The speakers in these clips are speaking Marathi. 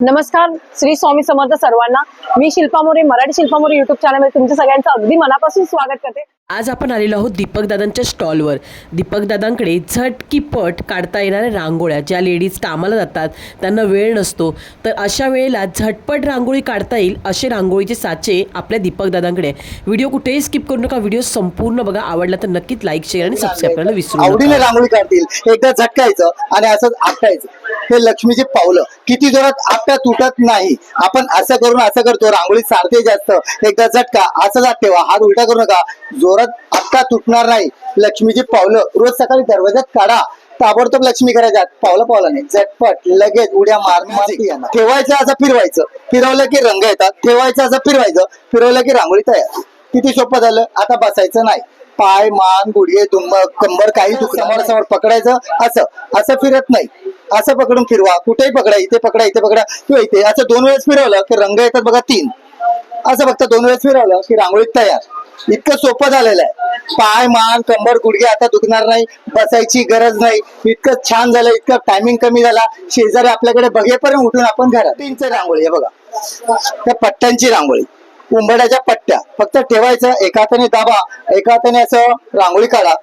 नमस्कार श्री स्वामी समर्थ सर्वांना. मी शिल्पा मोरे मराठी शिल्पा मोरे युट्यूब चॅनलमध्ये तुमच्या सगळ्यांचं अगदी मनापासून स्वागत करते. आज आपण आलेलो आहोत दीपक दादांच्या स्टॉलवर दीपक दादांकडे झटकीपट काढता येणाऱ्या रांगोळ्या ज्या लेडीज कामाला जातात त्यांना वेळ नसतो. तर अशा वेळेला झटपट रांगोळी काढता येईल असे रांगोळीचे साचे आपल्या दीपक दादांकडे. व्हिडिओ कुठेही स्किप करू नका व्हिडिओ संपूर्ण बघा. आवडला तर नक्कीच लाईक शेअर आणि सबस्क्राईब करायला विसरू आवडीने नका रांगोळी काढतील. एकदा झटकायचं आणि असंच आपटायचं हे लक्ष्मीचे पावलं. किती जोरात आपटा तुटत नाही. आपण असं करून असं करतो. रांगोळी सारते जास्त. एकदा झटका असं जात ठेवा. हात उलटा करू नका. जोरात आपटा तुटणार नाही. लक्ष्मीची पावलं. रोज सकाळी दरवाजात काढा. ताबडतोब लक्ष्मी करायच्यात पावलं पावलं नाही. झटपट. लगेच उड्या मार मारती येणार. ठेवायचं असं फिरवायचं. फिरवलं की रंग येतात. ठेवायचं असं फिरवायचं. फिरवलं की रांगोळी तयार. किती सोपं झालं. आता बसायचं नाही. पाय मान गुडघे दुंब कंबर काही दुख समोर समोर पकडायचं असं असं फिरत नाही. असं पकडून फिरवा. कुठेही पकडा इथे पकडा इथे पकडा किंवा इथे. असं दोन वेळेस फिरवलं की रंग येतात बघा तीन. असं फक्त दोन वेळेस फिरवलं की रांगोळी तयार. इतकं सोपं झालेलं आहे. पाय मान कंबर गुडघे आता दुखणार नाही. बसायची गरज नाही. इतकं छान झालं इतकं टायमिंग कमी झाला. शेजारी आपल्याकडे बघेपर्यंत उठून आपण घरात. तीनच रांगोळी आहे बघा. त्या पट्ट्यांची रांगोळी. उंबड्याच्या पट्ट्या. फक्त ठेवायचं एका हाताने दाबा एका हाताने असं रांगोळी काढा.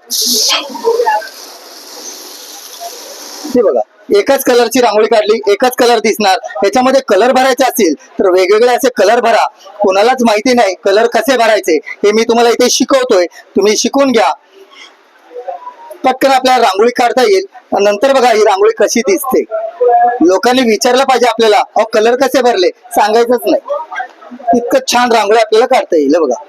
ते बघा एकाच कलरची रांगोळी काढली एकच कलर दिसणार. त्याच्यामध्ये कलर भरायचे असतील तर वेगवेगळे असे कलर भरा. कोणालाच माहिती नाही कलर कसे भरायचे हे मी तुम्हाला इथे शिकवतोय. तुम्ही शिकून घ्या. पटकन आपल्याला रांगोळी काढता येईल. आणि नंतर बघा ही रांगोळी कशी दिसते. लोकांनी विचारलं पाहिजे आपल्याला अहो कलर कसे भरले? सांगायचंच नाही. इतकं छान रांगोळी आपल्याला काढता येईल बघा.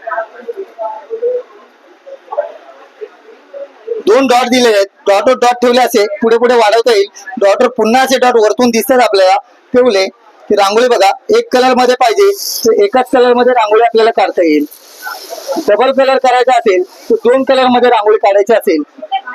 दोन डॉट दिलेले आहेत. डॉट डॉट ठेवले असे पुढे पुढे वाढवता येईल. डॉटवर पुन्हा असे डॉट वरतून दिसतात आपल्याला. ठेवले. की रांगोळी बघा. एक कलरमध्ये पाहिजे एकाच कलरमध्ये रांगोळी आपल्याला काढता येईल. डबल कलर करायचा असेल तर दोन कलरमध्ये रांगोळी काढायची असेल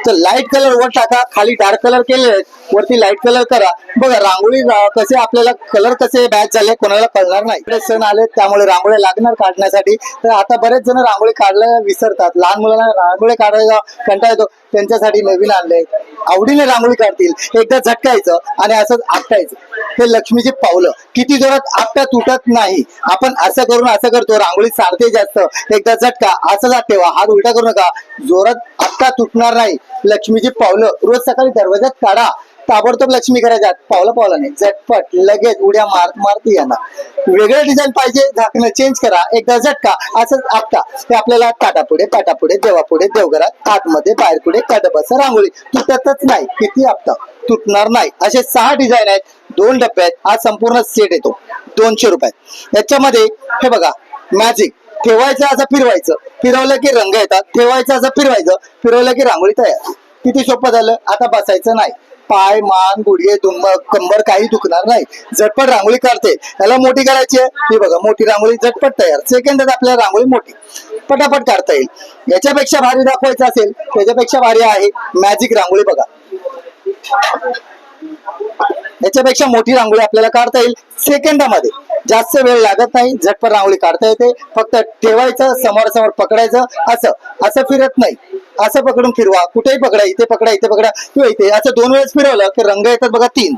तर लाइट कलर वर टाका खाली डार्क कलर केले वरती लाइट कलर करा. बघा रांगोळी कसे आपल्याला कलर कसे मॅच झाले कोणाला कळणार नाही. इकडे सण आले त्यामुळे रांगोळी लागणार काढण्यासाठी. तर आता बरेच जण रांगोळी काढायला विसरतात. लहान मुलांना रांगोळी काढायला कंटाळ येतो. त्यांच्यासाठी नवीन आणले आवडीने रांगोळी काढतील. एकदा झटकायचं आणि असंच आटकायचं. हे लक्ष्मीची पावलं. किती जोरात आपटा तुटत नाही. आपण असं करून असं करतो. रांगोळी सारते जास्त. एकदा झटका असं जात ठेवा. हात उलटा करू नका. जोरात आपटा तुटणार नाही. लक्ष्मीची पावलं. रोज सकाळी दरवाजात काढा. ताबडतोब लक्ष्मी करायच्यात पावलं पावलं नाही झटपट लगेच उड्या मार मारती येणार वेगळं डिझाईन पाहिजे. झाकणं चेंज करा. एकदा झटका असंच आपटा. ते आपल्याला ताटापुढे ताटापुढे देवापुढे देवघरात आतमध्ये बाहेर पुढे बस रांगोळी. तुटतच नाही. किती आपटा? तुटणार नाही. असे सहा डिझाईन आहेत. दोन डब्बे आहेत हा संपूर्ण सेट येतो. दोनशे रुपयात याच्यामध्ये हे बघा मॅजिक ठेवायचं असं फिरवायचं. फिरवलं की रंग येतात. ठेवायचं असं फिरवायचं. फिरवलं की रांगोळी तयार. किती सोपं झालं? आता बसायचं नाही. पाय मान गुडघे दुंब कंबर काही दुखणार नाही. झटपट रांगोळी काढते. याला मोठी करायची आहे? ही बघा मोठी रांगोळी झटपट तयार. सेकंदात आपल्याला रांगोळी मोठी. पटापट काढता येईल. याच्यापेक्षा भारी दाखवायचं असेल त्याच्यापेक्षा भारी आहे मॅजिक रांगोळी बघा. याच्यापेक्षा मोठी रांगोळी आपल्याला काढता येईल सेकंदामध्ये. जास्त वेळ लागत नाही झटपट रांगोळी काढता येते. फक्त ठेवायचं समोर समोर पकडायचं असं. असं फिरत नाही. असं पकडून फिरवा. कुठेही पकडा इथे पकडा इथे पकडा किंवा इथे. असं दोन वेळेस फिरवलं की रंग येतात बघा तीन.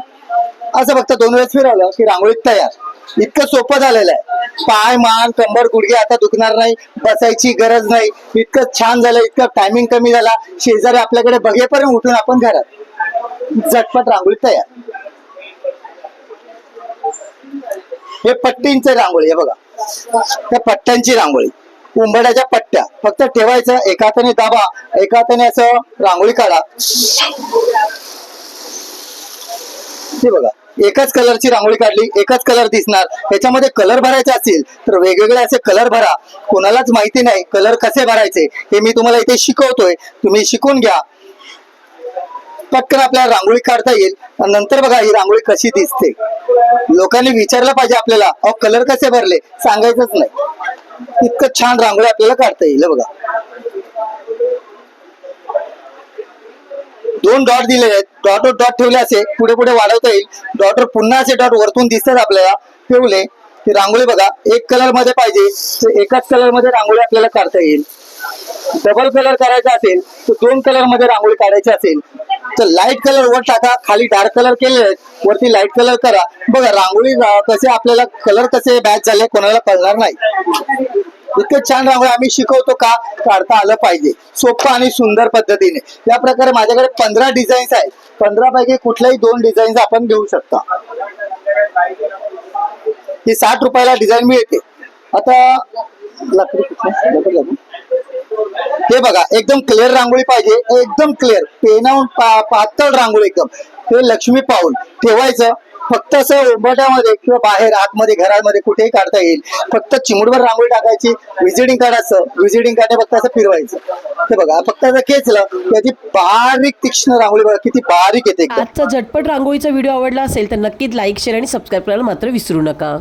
असं फक्त दोन वेळेस फिरवलं की रांगोळी तयार. इतकं सोपं झालेलं आहे. पाय मान कंबर गुडघे आता दुखणार नाही. बसायची गरज नाही. इतकं छान झालं इतकं टायमिंग कमी झाला. शेजारी आपल्याकडे बघेपर्यंत उठून आपण घरात. झटपट रांगोळी तयार. हे पट्टींचे रांगोळी आहे बघा. त्या पट्ट्यांची रांगोळी. उंबड्याच्या पट्ट्या. फक्त ठेवायचं एका हाताने दाबा एका हाताने असं रांगोळी काढा. हे बघा. एकाच कलरची रांगोळी काढली एकाच कलर दिसणार. त्याच्यामध्ये कलर भरायचे असतील तर वेगवेगळे असे कलर भरा. कोणालाच माहिती नाही कलर कसे भरायचे हे मी तुम्हाला इथे शिकवतोय. तुम्ही शिकून घ्या. पटकन आपल्याला रांगोळी काढता येईल. नंतर बघा ही रांगोळी कशी दिसते. लोकांनी विचारलं पाहिजे आपल्याला अहो कलर कसे भरले? सांगायचंच नाही. इतकं छान रांगोळी आपल्याला काढता येईल बघा. दोन डॉट दिलेले आहेत. डॉट डॉट ठेवले असे पुढे पुढे वाढवता येईल. डॉटवर पुन्हा असे डॉट वरतून दिसतात आपल्याला. ठेवले. की रांगोळी बघा एक कलरमध्ये पाहिजे तर एकाच कलरमध्ये रांगोळी आपल्याला काढता येईल. डबल कलर करायचा असेल तर दोन कलरमध्ये रांगोळी काढायची असेल तर लाइट कलर वर टाका खाली डार्क कलर केले वरती लाइट कलर करा. बघा रांगोळी कसे आपल्याला कलर कसे बॅच झाले कोणाला कळणार नाही. इतकं छान रांगोळी आम्ही शिकवतो का? काढता आलं पाहिजे. सोपं आणि सुंदर पद्धतीने. या प्रकारे माझ्याकडे पंधरा डिझाईन्स आहेत. पंधरा पैकी कुठल्याही दोन डिझाईन्स आपण घेऊ शकता. ही साठ रुपयाला डिझाईन मिळते. आता लाकडी. हे बघा एकदम क्लिअर रांगोळी पाहिजे एकदम क्लिअर पेनावून पातळ रांगोळी एकदम. हे लक्ष्मी पाऊल. ठेवायचं. फक्त असं उंबट्यामध्ये किंवा बाहेर आतमध्ये घरामध्ये कुठेही काढता येईल. फक्त चिमुडवर रांगोळी टाकायची विजिटिंग काढायचं विजिटिंग कार्ड फक्त असं फिरवायचं. ते बघा फक्त असं खेचलं की त्याची बारीक तीक्ष्ण रांगोळी बघा किती बारीक येते आजचा झटपट रांगोळीचा व्हिडिओ आवडला असेल तर नक्कीच लाईक शेअर आणि सबस्क्राईब करायला मात्र विसरू नका.